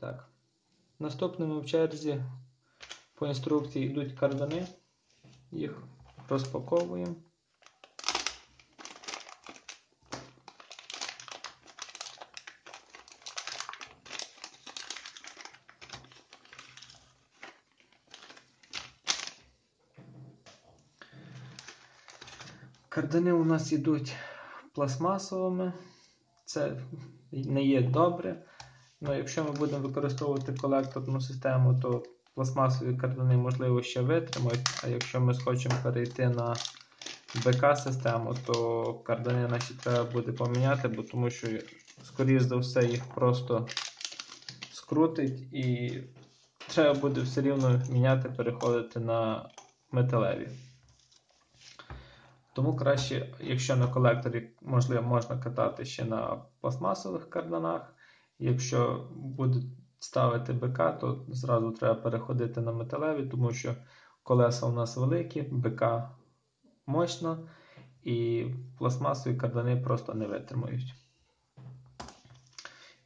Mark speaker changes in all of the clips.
Speaker 1: Так. Наступними в черзі по інструкції йдуть кардани. Їх розпаковуємо. Кардани у нас йдуть пластмасовими. Це не є добре. Ну, Якщо ми будемо використовувати колекторну систему, то пластмасові кардани, можливо, ще витримають. А якщо ми схочемо перейти на БК-систему, то кардани наші треба буде поміняти, бо тому що, скоріш за все, їх просто скрутить і треба буде все рівно міняти, переходити на металеві. Тому краще, якщо на колекторі можливо, можна катати ще на пластмасових карданах. Якщо буде ставити БК, то зразу треба переходити на металеві, тому що колеса у нас великі, БК мощно, і пластмасові кардани просто не витримають.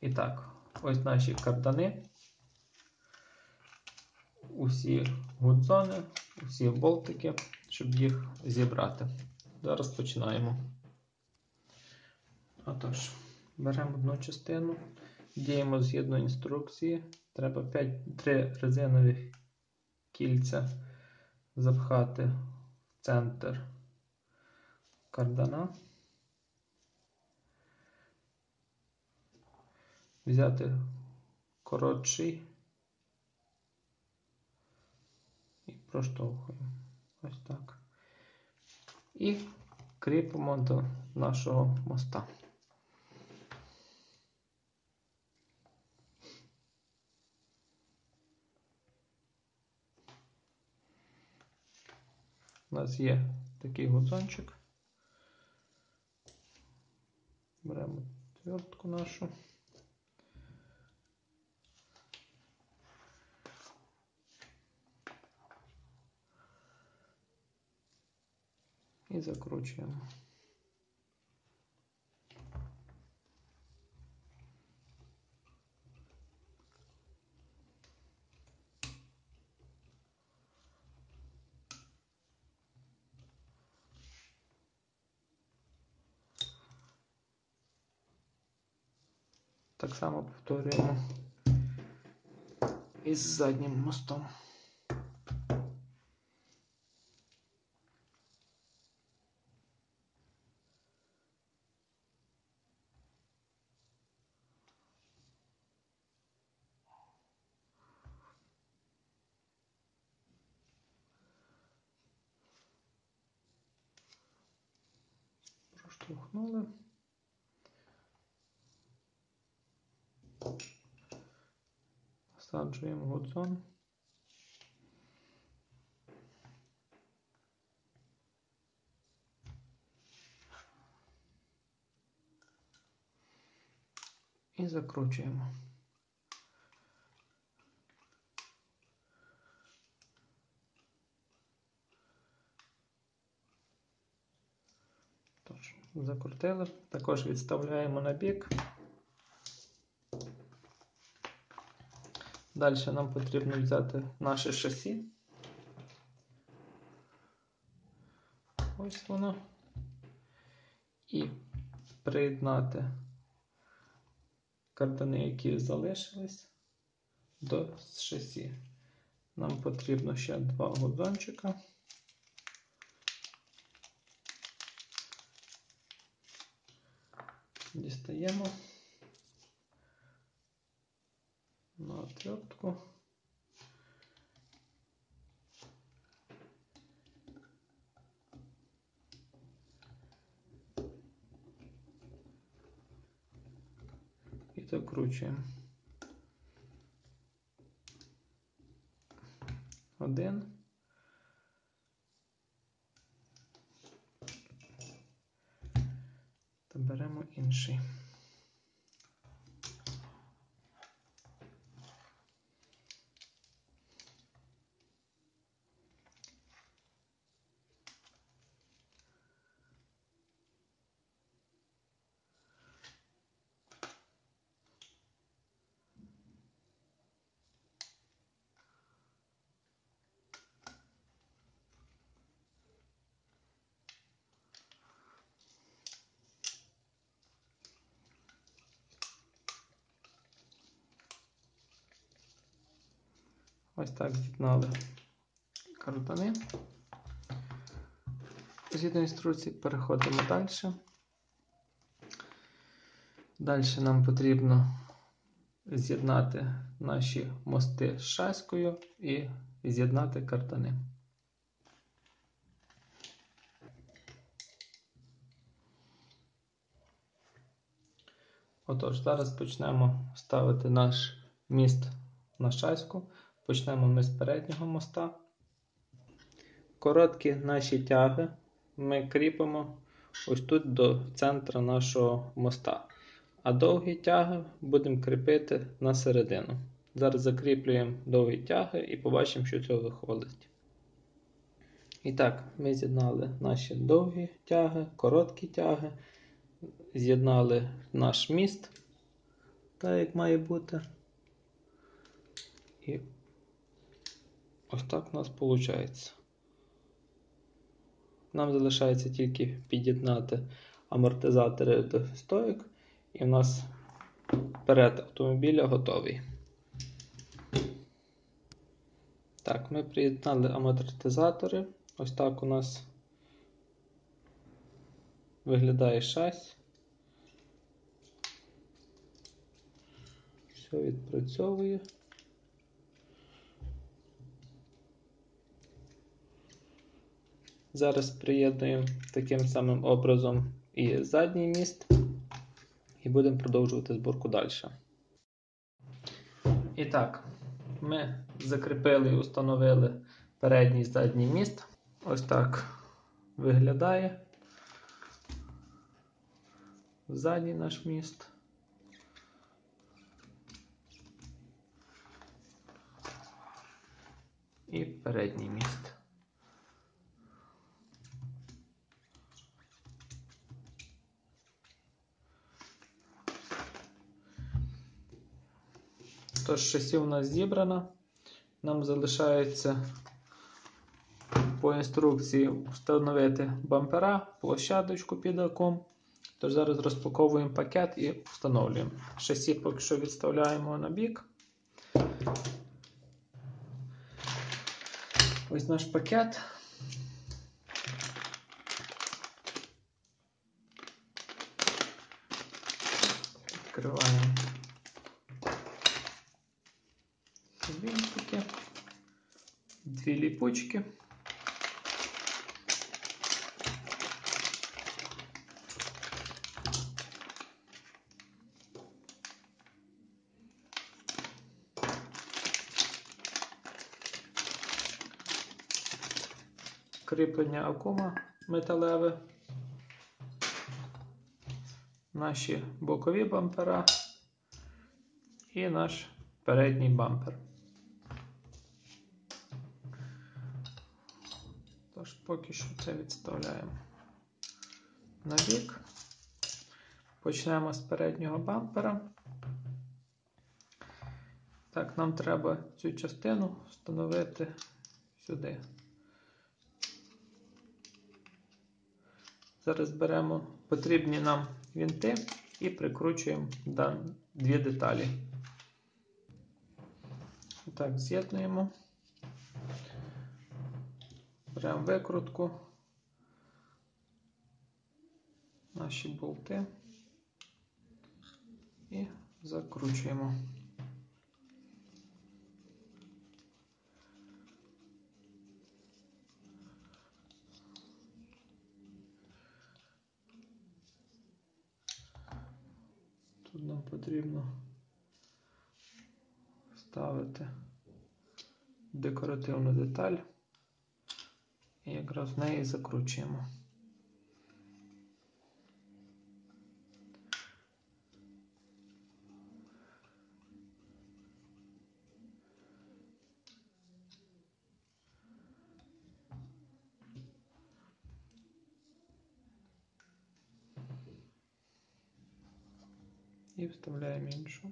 Speaker 1: І так, ось наші кардани. Усі гудзони, усі болтики, щоб їх зібрати. Зараз починаємо. Отож, беремо одну частину, діємо згідно інструкції. Треба 5, 3 резинові кільця запхати в центр кардана. Взяти коротший і проштовхуємо. Ось так і кріпимо до нашого моста. Нас є такий гудзончик. Беремо твертку нашу. і закручуємо. Так само повторюємо із заднім мостом. проштовхнули. Насаджуємо гудзон. І закручуємо. Тож, закрутили, також відставляємо на бік. Далі нам потрібно взяти наше шасі. Ось воно. І приєднати картани, які залишились до шасі. Нам потрібно ще два гудзончика. Дістаємо отвертку. І закручуємо. Один. Та беремо інший. Ось так з'єднали картани. Згідно інструкції переходимо далі. Далі нам потрібно з'єднати наші мости з шаською і з'єднати картани. Отож, зараз почнемо ставити наш міст на шаську. Почнемо ми з переднього моста. Короткі наші тяги ми кріпимо ось тут до центру нашого моста. А довгі тяги будемо кріпити на середину. Зараз закріплюємо довгі тяги і побачимо, що цього виходить. І так, ми з'єднали наші довгі тяги, короткі тяги, з'єднали наш міст, так як має бути. І ось так у нас виходить. Нам залишається тільки під'єднати амортизатори до стоїк, і в нас перед автомобіля готовий. Так, ми приєднали амортизатори. Ось так у нас виглядає шась. Все відпрацьовує. Зараз приєднуємо таким самим образом і задній міст, і будемо продовжувати зборку далі. І так, ми закріпили і установили передній і задній міст. Ось так виглядає задній наш міст. І передній міст. Тож, шасі у нас зібрано. Нам залишається по інструкції встановити бампера, площадочку під аком. Тож зараз розпаковуємо пакет і встановлюємо. Шасі поки що відставляємо на бік. Ось наш пакет. Відкриваємо ліпучки. Кріплення акума металеве, наші бокові бампера і наш передній бампер. Поки що це відставляємо на бік. Почнемо з переднього бампера. Так, нам треба цю частину встановити сюди. Зараз беремо потрібні нам вінти і прикручуємо дві деталі. Так, з'єднуємо. Беремо викрутку, наші болти. І закручуємо. Тут нам потрібно ставити декоративну деталь якраз в неї закручуємо. І вставляємо іншу.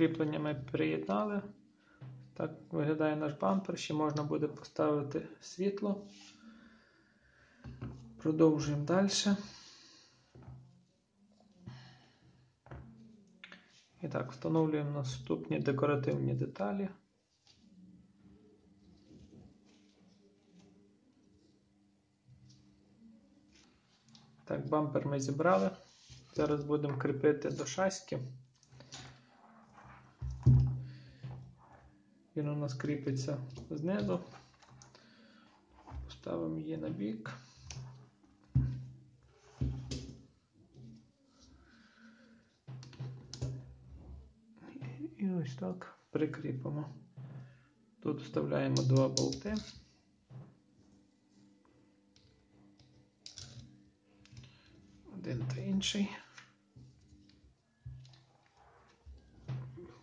Speaker 1: Кріплення ми приєднали. Так виглядає наш бампер. Ще можна буде поставити світло. Продовжуємо далі. І так, встановлюємо наступні декоративні деталі. Так, бампер ми зібрали. Зараз будемо кріпити до шаськи. Він у нас кріпиться знизу. Поставимо її на бік. І ось так прикріпимо. Тут вставляємо два болти. Один та інший.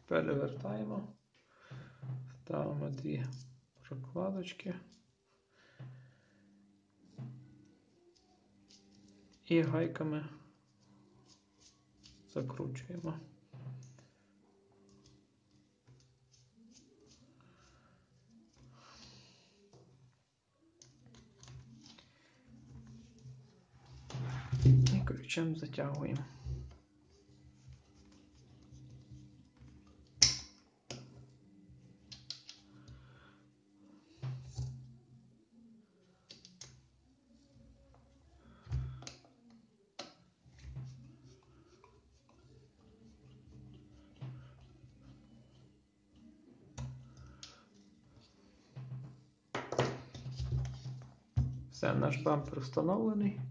Speaker 1: Перевертаємо, ставимо дві прокладочки і гайками закручуємо. І ключем затягуємо. Все, наш бампер встановлений.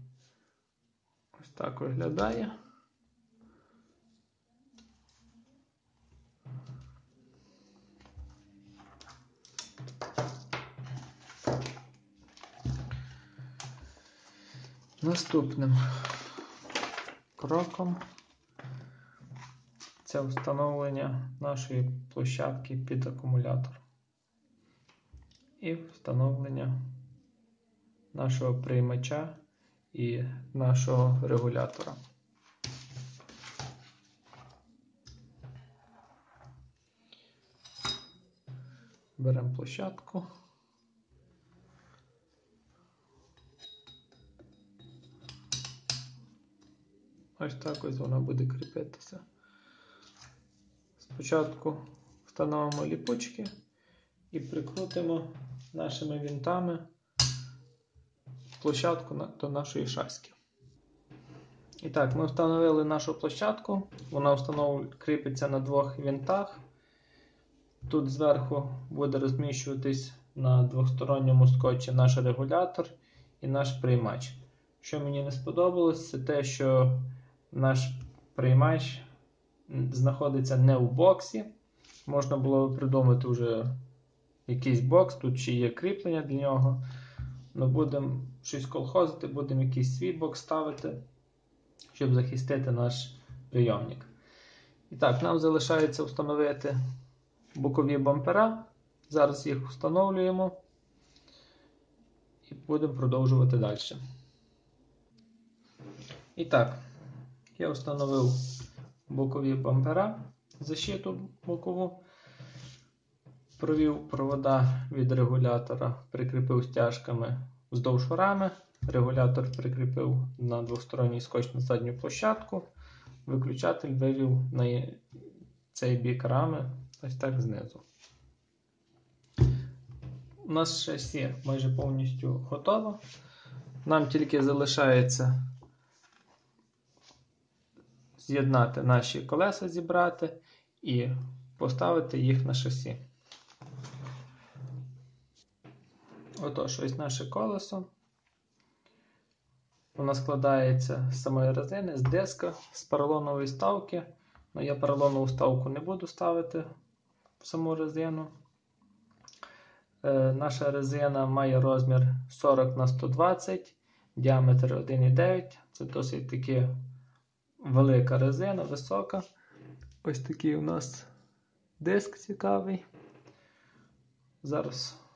Speaker 1: Ось так виглядає. Наступним кроком це встановлення нашої площадки під акумулятор і встановлення нашого приймача і нашого регулятора. Беремо площадку. Ось так ось вона буде кріпитися. Спочатку встановимо ліпучки і прикрутимо нашими вінтами площадку до нашої шаськи. І так, ми встановили нашу площадку. Вона кріпиться на двох вінтах. Тут зверху буде розміщуватись на двосторонньому скотчі наш регулятор і наш приймач. Що мені не сподобалось, це те, що наш приймач знаходиться не у боксі. Можна було придумати вже якийсь бокс, тут ще є кріплення для нього. Ми будемо щось колхозити, будемо якийсь свій бокс ставити, щоб захистити наш прийомник. І так, нам залишається встановити бокові бампера. Зараз їх встановлюємо і будемо продовжувати далі. І так, я встановив бокові бампера, защиту бокову, провів провода від регулятора, прикріпив стяжками вздовж рами. Регулятор прикріпив на двосторонній скотч на задню площадку. Виключатель вивів на цей бік рами ось так знизу. У нас шасі майже повністю готово. Нам тільки залишається з'єднати наші колеса, зібрати і поставити їх на шасі. Отож, ось наше колесо. Воно складається з самої резини, з диска, з поролонової ставки. Ну, Я поролонову ставку не буду ставити в саму резину. Е, Наша резина має розмір 40 на 120, діаметр 1,9. Це досить таки велика резина, висока. Ось такий у нас диск цікавий. Зараз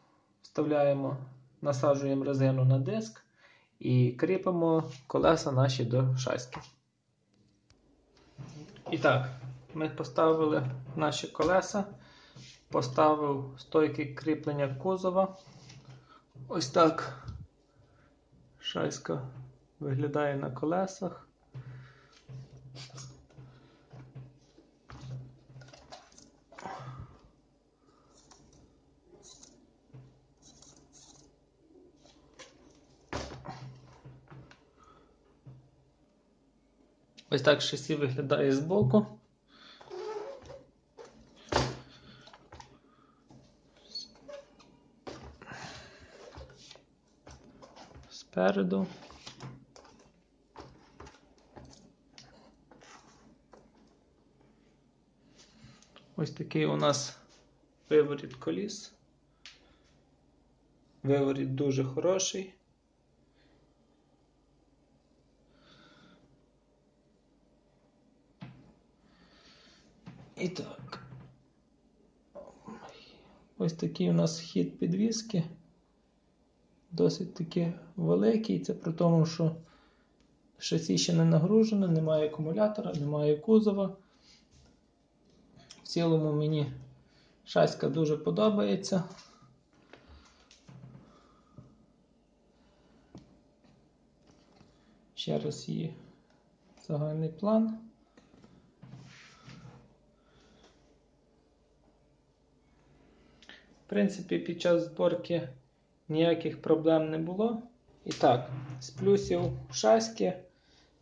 Speaker 1: вставляємо, насаджуємо резину на диск і кріпимо колеса наші до шаськи. І так, ми поставили наші колеса, поставив стойки кріплення кузова. Ось так шайська виглядає на колесах. Ось так шасі виглядає збоку. Спереду. Ось такий у нас виворіт коліс. Виворіт дуже хороший. І так. Ось такий у нас хід підвіски. Досить таки великий. Це при тому, що шасі ще не нагружено, немає акумулятора, немає кузова. В цілому мені шаська дуже подобається. Ще раз її загальний план. Принципі, під час зборки ніяких проблем не було. І так, з плюсів шаськи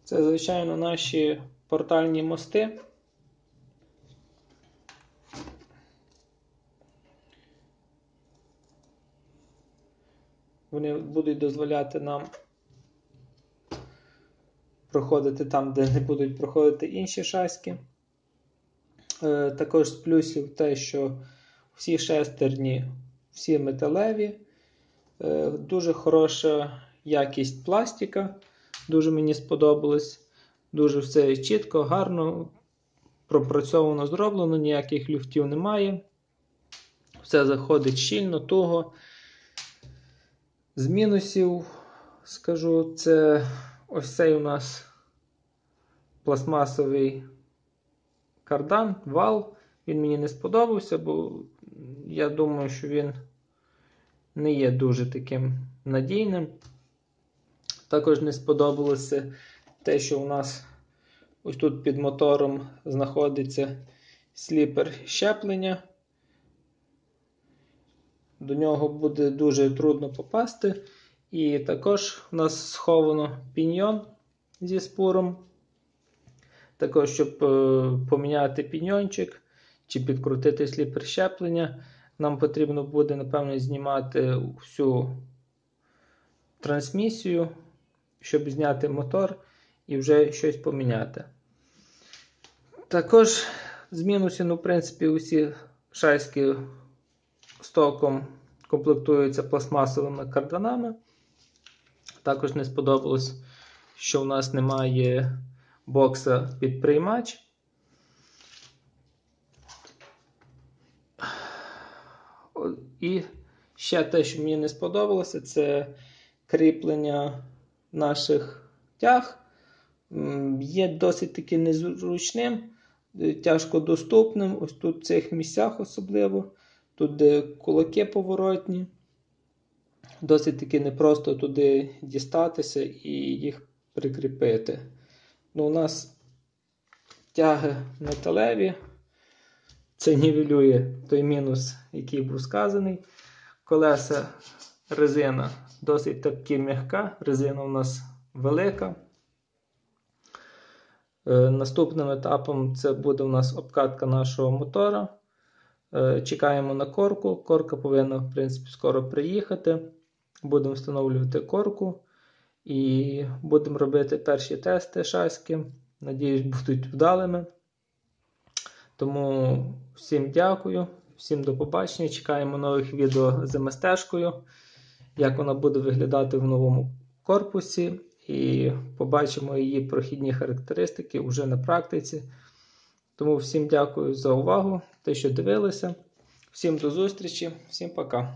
Speaker 1: це, звичайно, наші портальні мости. Вони будуть дозволяти нам проходити там, де не будуть проходити інші шаськи. Е, також з плюсів те, що всі шестерні, всі металеві, Е, дуже хороша якість пластика. Дуже мені сподобалось. Дуже все чітко, гарно, пропрацьовано зроблено, ніяких люфтів немає. Все заходить щільно, туго. З мінусів, скажу, це ось цей у нас пластмасовий кардан, вал. Він мені не сподобався, бо я думаю, що він не є дуже таким надійним. Також не сподобалося те, що у нас ось тут під мотором знаходиться сліпер щеплення. До нього буде дуже трудно попасти. І також у нас сховано піньйон зі спуром. Також, щоб е, поміняти піньйончик чи підкрутити сліпер щеплення, нам потрібно буде, напевно, знімати всю трансмісію, щоб зняти мотор і вже щось поміняти. Також з мінусів, ну, в принципі, усі шайські стоком комплектуються пластмасовими карданами. Також не сподобалось, що у нас немає бокса під приймач. І ще те, що мені не сподобалося, це кріплення наших тяг. Є досить таки незручним, е, тяжко доступним. Ось тут в цих місцях особливо. Тут де кулаки поворотні. Досить таки непросто туди дістатися і їх прикріпити. Ну, У нас тяги металеві. Це нівелює той мінус, який був сказаний. Колеса резина досить таки м'яка, резина у нас велика. Е, наступним етапом це буде у нас обкатка нашого мотора. Е, чекаємо на корку. Корка повинна, в принципі, скоро приїхати. Будемо встановлювати корку і будемо робити перші тести шаськи. Надіюсь, будуть вдалими. Тому всім дякую, всім до побачення. Чекаємо нових відео з МСТ-шкою, як вона буде виглядати в новому корпусі. І побачимо її прохідні характеристики вже на практиці. Тому всім дякую за увагу, те, що дивилися. Всім до зустрічі, всім пока.